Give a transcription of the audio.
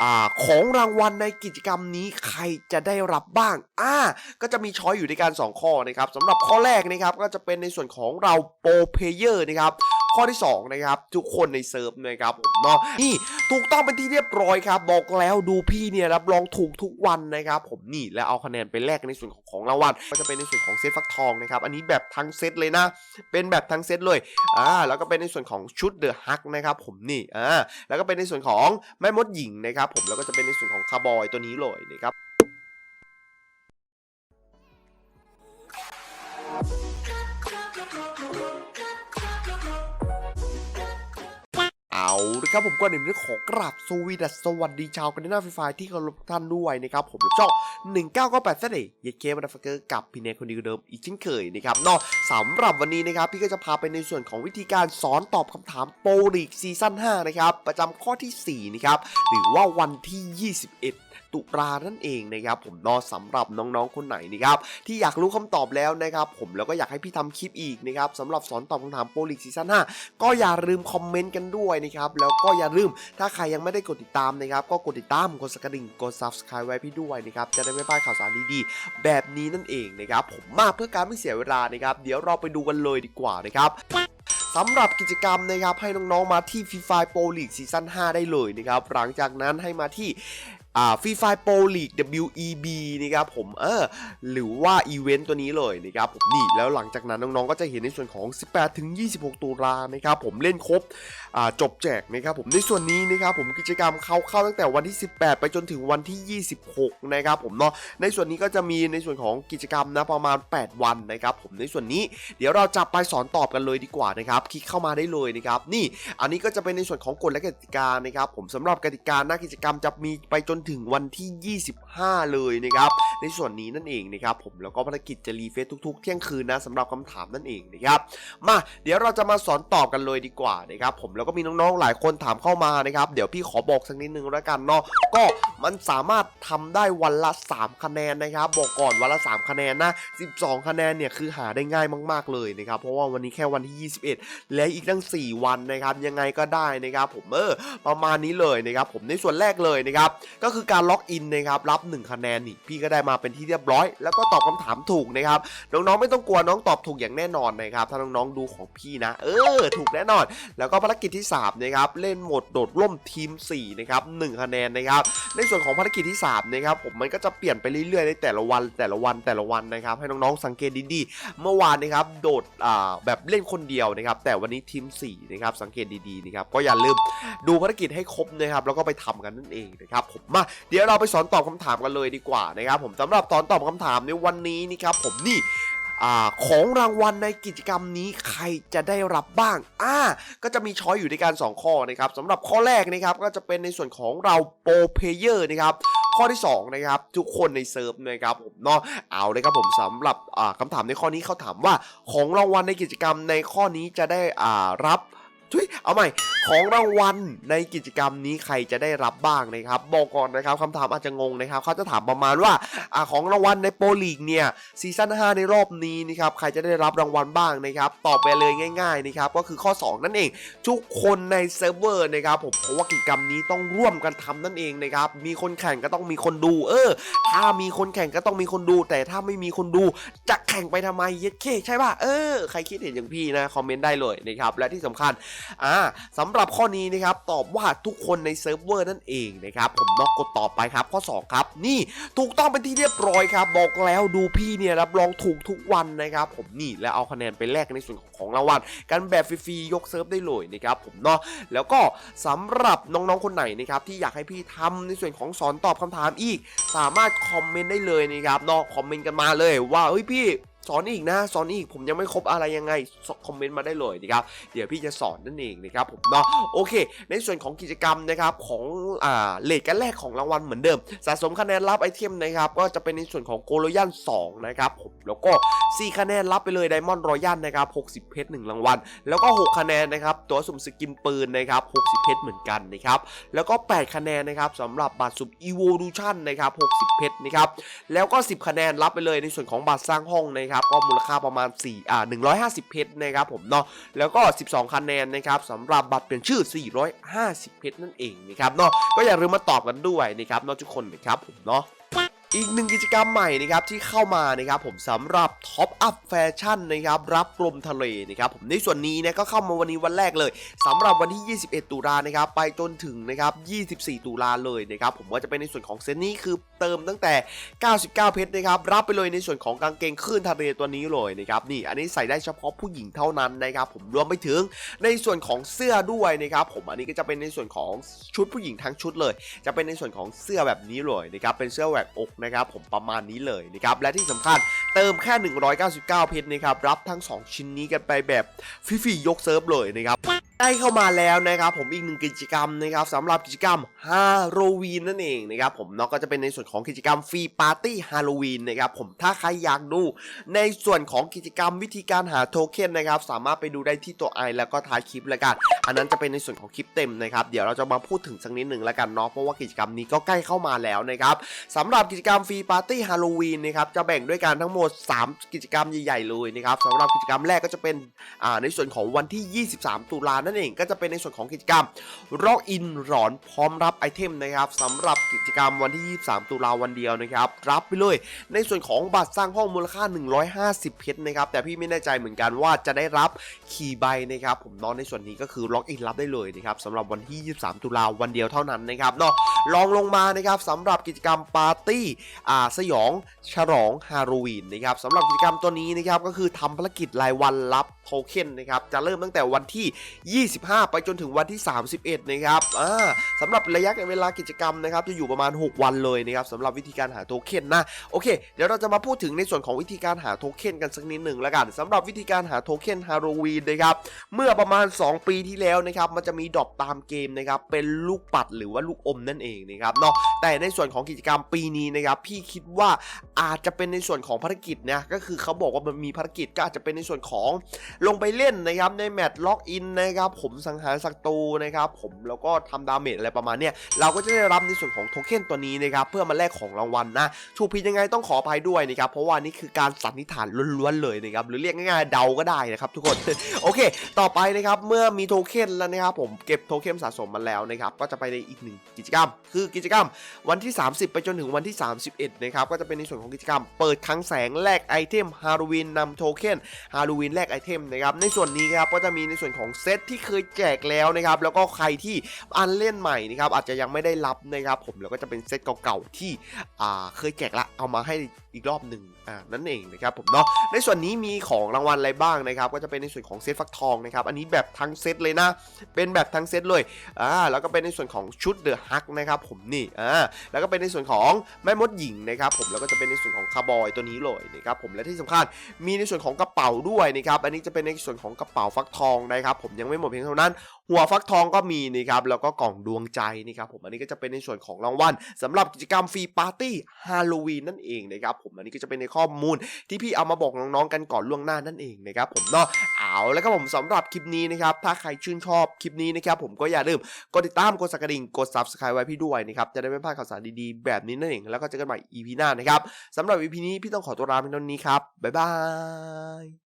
อาของรางวัลในกิจกรรมนี้ใครจะได้รับบ้างอ่าก็จะมีช้อยอยู่ในการ 2 ข้อนะครับสำหรับข้อแรกนะครับก็จะเป็นในส่วนของเราโปรเพเยอร์นะครับ ข้อที่2นะครับทุกคนในเซิร์ฟนะครับผมเนาะนี่ถูกต้องเป็นที่เรียบร้อยครับ บอกแล้วดูพี่เนี่ยรับรองถูกทุกวันนะครับ ผมนี่แล้วเอาคะแนนไปแลกในส่วนของของรางวัลก็จะเป็นในส่วนของเซตฟักทองนะครับอันนี้แบบทั้งเซตเลยนะ เป็นแบบทั้งเซตเลยอ่าแล้วก็เป็นในส่วนของชุดเดอะฮักนะครับผมนี่อ่าแล้วก็เป็นในส่วนของแม่มดหญิงนะครับผมแล้วก็จะเป็นในส่วนของคาร์บอยตัวนี้เลยนะครับ เอาละครับผมก็ในเรื่องของกราบสวีดัสสวัสดีชาวกันหน้าไฟฟ้าที่เคารพท่านด้วยนะครับผมและช่อง1998เสน่ห์เยดเคมาดาฟเกอร์กับพี่เนคนดีเดิมอีกเช่นเคยนะครับนอกสำหรับวันนี้นะครับพี่ก็จะพาไปในส่วนของวิธีการสอนตอบคำถามโปรลีกซีซั่น5นะครับประจำข้อทีสี่4นะครับหรือว่าวันที่ 21 ตุลานั่นเองนะครับผมนอสำหรับน้องๆคนไหนนะครับที่อยากรู้คำตอบแล้วนะครับผมแล้วก็อยากให้พี่ทำคลิปอีกนะครับสำหรับสอนตอบคำถามโปรลีกซีซั่น5ก็อย่าลืมคอมเมนต์กันด้วยนะครับแล้วก็อย่าลืมถ้าใครยังไม่ได้กดติดตามนะครับก็กดติดตามกดสกกระดิ่งกด subscribe ไว้พี่ด้วยนะครับจะได้ไม่พลาดข่าวสารดีๆแบบนี้นั่นเองนะครับผมมาเพื่อการไม่เสียเวลานะครับเดี๋ยวเราไปดูกันเลยดีกว่านะครับสำหรับกิจกรรมนะครับให้น้องๆมาที่ Free Fire Pro League ซีซั่น5ได้เลยนะครับหลังจากนั้นให้มาที่ อ่า Free Fire Pro League WEB นะครับผมเออหรือว่าอีเวนต์ตัวนี้เลยนะครับผมนี่แล้วหลังจากนั้นน้องๆก็จะเห็นในส่วนของ 18 ถึง 26 ตุลานะครับผมเล่นครบอ่าจบแจกนะครับผมในส่วนนี้นะครับผมกิจกรรมเข้าเข้าตั้งแต่วันที่ 18 ไปจนถึงวันที่ 26 นะครับผมเนาะในส่วนนี้ก็จะมีในส่วนของกิจกรรมนะประมาณ 8 วันนะครับผมในส่วนนี้เดี๋ยวเราจะไปสอนตอบกันเลยดีกว่านะครับคลิกเข้ามาได้เลยนะครับนี่อันนี้ก็จะเป็นในส่วนของกฎและกติกานะครับผมสำหรับกติกาหน้ากิจกรรมจะมีไปจนถึงวันที่ 25 เลยนะครับ ในส่วนนี้นั่นเองนะครับผมแล้วก็ภารกิจจะรีเฟซทุกๆ เที่ยงคืนนะสำหรับคำถามนั่นเองนะครับมาเดี๋ยวเราจะมาสอนตอบกันเลยดีกว่านะครับผมแล้วก็มีน้องๆหลายคนถามเข้ามานะครับเดี๋ยวพี่ขอบอกสักนิดนึงแล้วกันเนาะก็มันสามารถทำได้วันละ 3 คะแนนนะครับบอกก่อนวันละ 3 คะแนนนะ 12 คะแนนเนี่ยคือหาได้ง่ายมาก ๆเลยนะครับเพราะว่าวันนี้แค่วันที่ 21 และอีกตั้ง 4 วันนะครับยังไงก็ได้นะครับผมเออประมาณนี้เลยนะครับผมในส่วนแรกเลยนะครับก็คือการล็อกอินนะครับรับ 1 คะแนนนี่พี่ก็ได้มาเป็นที่เรียบร้อย แล้วก็ตอบคำถามถูกนะครับน้องๆไม่ต้องกลัวน้องตอบถูกอย่างแน่นอนนะครับถ้าน้องๆดูของพี่นะ เออ ถูกแน่นอน แล้วก็ภารกิจที่3นะครับเล่นหมดโดดร่มทีม4นะครับ1คะแนนนะครับในส่วนของภารกิจที่3นะครับผมมันก็จะเปลี่ยนไปเรื่อยๆในแต่ละวันแต่ละวันแต่ละวันนะครับให้น้องๆสังเกตดีๆ เมื่อวานนะครับโดดอ่าแบบเล่นคนเดียวนะครับแต่วันนี้ทีม4นะครับสังเกตดีๆนะครับก็อย่าลืมดูภารกิจให้ครบนะครับแล้วก็ไปทำกันนั่นเองนะครับผมมาเดี๋ยวเราไปสอนตอบคำถามกันเลยดีกว่านะครับผมสำหรับตอนตอบคำถามในวันนี้นี่ครับผมนี่อของรางวัลในกิจกรรมนี้ใครจะได้รับบ้างอ่าก็จะมีช้อยอยู่ในการ 2 ข้อนะครับสำหรับข้อแรกนะครับก็จะเป็นในส่วนของเราโปรเพเยอร์นะครับข้อที่2นะครับทุกคนในเซิร์ฟนะครับผมเนาะเอาเลยครับผมสำหรับอ่าคำถามในข้อนี้เขาถามว่าของรางวัลในกิจกรรมในข้อนี้จะได้อ่ารับ ทุยเอาใหม่ ของรางวัลในกิจกรรมนี้ใครจะได้รับบ้างนะครับ บอกก่อนนะครับคำถามอาจจะงงนะครับเขาจะถามประมาณว่าอของรางวัลในโปรลีกเนี่ยซีซั่น5ในรอบนี้นะครับใครจะได้รับรางวัลบ้างนะครับ ตอบไปเลยง่ายๆนะครับก็คือข้อ 2 นั่นเอง ทุกคนในเซิร์ฟเวอร์นะครับผมเพราะว่ากิจกรรมนี้ต้องร่วมกันทำนั่นเองนะครับมีคนแข่งก็ต้องมีคนดู เออ ถ้ามีคนแข่งก็ต้องมีคนดู แต่ถ้าไม่มีคนดูจะ ข่งไปทำไมเย็ดเคใช่ป่ะเออใครคิดเห็นอย่างพี่นะคอมเมนต์ได้เลยนะครับและที่สำคัญอ่าสำหรับข้อนี้นะครับตอบว่าทุกคนในเซิร์ฟเวอร์นั่นเองนะครับผมนอกกดต่อไปครับข้อ 2 ครับ นี่ถูกต้องเป็นที่เรียบร้อยครับบอกแล้วดูพี่เนี่ยรับรองถูกทุกวันนะครับผมนี่แล้วเอาคะแนนไปแลกในส่วนของของรางวัลกันแบบฟรีๆยกเซิร์ฟได้เลยนะครับผมเนาะแล้วก็สำหรับน้องๆคนไหนนะครับที่อยากให้พี่ทำในส่วนของสอนตอบคำถามอีก สามารถคอมเมนต์ได้เลยนะครับเนาะคอมเมนต์กันมาเลยว่าเฮ้ยพี่ สอนอีกนะสอนอีกผมยังไม่ครบอะไรยังไงคอมเมนต์มาได้เลยนะครับเดี๋ยวพี่จะสอนนั่นเองนะครับผมเนาะโอเค ในส่วนของกิจกรรมนะครับของอ่าเลทกันแรกของรางวัลเหมือนเดิม สะสมคะแนนรับไอเทมนะครับก็จะเป็นในส่วนของโกลยัน2นะครับผม แล้วก็ 4 คะแนนรับไปเลยไดมอนด์รอยัลนะครับ60 เพชร1รางวัล แล้วก็ 6 คะแนนนะครับ ตัวสุ่มสกินปืนนะครับ60 เพชรเหมือนกันนะครับ แล้วก็ 8 คะแนนนะครับสำหรับบัตรสุ่ม Evolution นะครับ60 เพชรนะครับ แล้วก็ 10 คะแนนรับไปเลยในส่วนของบัตรสร้างห้องนะครับนะครับก็มูลค่าประมาณ4อ่า150 เพชรนะครับผมเนาะ แล้วก็ 12 คะแนนนะครับสำหรับบัตรเปลี่ยนชื่อ 450 เพชรนั่นเองนะครับเนาะ ก็อย่าลืมมาตอบกันด้วยนะครับเนาะทุกคนนะครับผมเนาะ อีกหนึ่งกิจกรรมใหม่นะครับที่เข้ามานะครับผมสำหรับท็อปอัพแฟชั่นนะครับรับกรมทะเลนะครับผมในส่วนนี้นะก็เข้ามาวันนี้วันแรกเลยสำหรับวันที่ 21 ตุลานะครับไปจนถึงนะครับ 24 ตุลาเลยนะครับผมว่าจะเป็นในส่วนของเซตนี้คือเติมตั้งแต่ 99 เพชรนะครับรับไปเลยในส่วนของกางเกงคลื่นทะเลตัวนี้เลยนะครับนี่อันนี้ใส่ได้เฉพาะผู้หญิงเท่านั้นนะครับผมรวมไปถึงในส่วนของเสื้อด้วยนะครับผมอันนี้ก็จะเป็นในส่วนของชุดผู้หญิงทั้งชุดเลย จะเป็นในส่วนของเสื้อแบบนี้เลยนะครับเป็นเสื้อแหวกอกนะครับผมประมาณนี้เลยนะครับและที่สำคัญเติมแค่ 199 เพชรนะครับรับทั้ง 2 ชิ้นนี้กันไปแบบฟรีๆยกเซิร์ฟเลยนะครับได้เข้ามาแล้วนะครับผมอีกหนึ่งกิจกรรมนะครับสำหรับกิจกรรมฮาโลวีนนั่นเองนะครับผมเนาะก็จะเป็นในส่วนของกิจกรรมฟรีปาร์ตี้ฮาโลวีนนะครับผมถ้าใครอยากดูในส่วนของกิจกรรมวิธีการหาโทเค็นนะครับสามารถไปดูได้ที่ตัวไอแล้วก็ท้ายคลิปแล้วกัน อันนั้นจะเป็นในส่วนของคลิปเต็มนะครับเดี๋ยวเราจะมาพูดถึงสักนิดหนึ่งแล้วกันเนาะเพราะว่ากิจกรรมนี้ก็ใกล้เข้ามาแล้วนะครับสำหรับกิจกรรมฟรีปาร์ตี้ฮาโลวีนนะครับจะแบ่งด้วยกันทั้งหมด 3 กิจกรรมใหญ่ๆเลยนะครับสำหรับกิจกรรมแรกก็จะเป็นในส่วนของวันที่ 23 ตุลานั่นเองก็จะเป็นในส่วนของกิจกรรมร็อกอินหลอนพร้อมรับไอเทมนะครับสำหรับกิจกรรมวันที่ 23 ตุลาวันเดียวนะครับรับไปเลย ในส่วนของบัตรสร้างห้องมูลค่า 150 เพชรนะครับแต่พี่ไม่แน่ใจเหมือนกันว่าจะได้รับขี่ใบนะครับผมน้องในส่วนนี้ก็คือล็อกอินรับได้เลยนะครับสำหรับวันที่ 23 ตุลาวันเดียวเท่านั้นนะครับเนาะลองลงมานะครับสำหรับกิจกรรมปาร์ตี้อ่าสยองฉลองฮาโลวีนนะครับสำหรับกิจกรรมตัวนี้นะครับก็คือทำภารกิจรายวันรับ โทเค็นนะครับจะเริ่มตั้งแต่วันที่ 25 ไปจนถึงวันที่ 31 นะครับอ่าสำหรับระยะเวลากิจกรรมนะครับจะอยู่ประมาณ 6 วันเลยนะครับสำหรับวิธีการหาโทเค็นนะโอเค เดี๋ยวเราจะมาพูดถึงในส่วนของวิธีการหาโทเค็นกันสักนิดหนึ่งแล้วกันสำหรับวิธีการหาโทเค็นฮาโลวีนนะครับเมื่อประมาณ 2 ปีที่แล้วนะครับมันจะมีดรอปตามเกมนะครับเป็นลูกปัดหรือว่าลูกอมนั่นเองนะครับเนาะแต่ในส่วนของกิจกรรมปีนี้นะครับพี่คิดว่าอาจจะเป็นในส่วนของภารกิจนะก็คือเขาบอกว่ามันมีภารกิจก็อาจจะเป็นในส่วนของลงไปเล่นนะครับในแมตช์ล็อกอินนะครับผมสังหารศัตรูนะครับผมแล้วก็ทำดาเมจอะไรประมาณเนี้ยเราก็จะได้รับในส่วนของโทเค็นตัวนี้นะครับเพื่อมาแลกของรางวัลนะถูกผิดยังไงต้องขออภัยด้วยนะครับเพราะว่านี่คือการสันนิษฐานล้วนๆเลยนะครับหรือเรียกง่ายๆเดาก็ได้นะครับทุกคนโอเค ต่อไปนะครับเมื่อมีโทเค็นแล้วนะครับผมเก็บโทเค็นสะสมมาแล้วนะครับก็จะไปในอีกหนึ่งกิจกรรม คือกิจกรรมวันที่ 30 ไปจนถึงวันที่ 31นะครับก็จะเป็นในส่วนของกิจกรรม เปิดคลังแสงแลกไอเทมฮาโลวีนนำโทเค็นฮาโลวีนแลกไอเทมนะครับในส่วนนี้ครับก็จะมีในส่วนของเซตที่เคยแจกแล้วนะครับแล้วก็ใครที่อันเล่นใหม่นะครับอาจจะยังไม่ได้รับนะครับผมแล้วก็จะเป็นเซตเก่าๆที่อ่าเคยแจกละเอามาให้อีกรอบหนึ่งอ่านั่นเองนะครับผมเนาะในส่วนนี้มีของรางวัลอะไรบ้างนะครับก็จะเป็นในส่วนของเซตฟักทองนะครับอันนี้แบบทั้งเซตเลยนะ เป็นแบบทั้งเซตเลยอ่าแล้วก็เป็นในส่วนของชุดเดอะฮักนะครับผมนี่อ่าแล้วก็เป็นในส่วนของแม่มดหญิงนะครับผมแล้วก็จะเป็นในส่วนของคาร์บอยตัวนี้เลยนะครับผมและที่สำคัญมีในส่วนของกระเป๋าด้วยนะครับอันนี้จะเป็นในส่วนของกระเป๋าฟักทองนะครับผมยังไม่หมดเพียงเท่านั้น หัวฟักทองก็มีนะครับแล้วก็กล่องดวงใจนะครับผมอันนี้ก็จะเป็นในส่วนของรางวัลสำหรับกิจกรรมฟรีปาร์ตี้ฮาโลวีนนั่นเองนะครับผมอันนี้ก็จะเป็นในข้อมูลที่พี่เอามาบอกน้องๆกันก่อนล่วงหน้านั่นเองนะครับผมเนาะเอาแล้วก็ผมสำหรับคลิปนี้นะครับถ้าใครชื่นชอบคลิปนี้นะครับผมก็อย่าลืมกดติดตามกดสักกระดิ่งกด subscribe ไว้พี่ด้วยนะครับจะได้ไม่พลาดข่าวสารดีๆ แบบนี้นั่นเองแล้วก็เจอกันใหม่ EP หน้านะครับสำหรับ EP นี้พี่ต้องขอตัวลาไปเท่านี้ครับบ๊ายบาย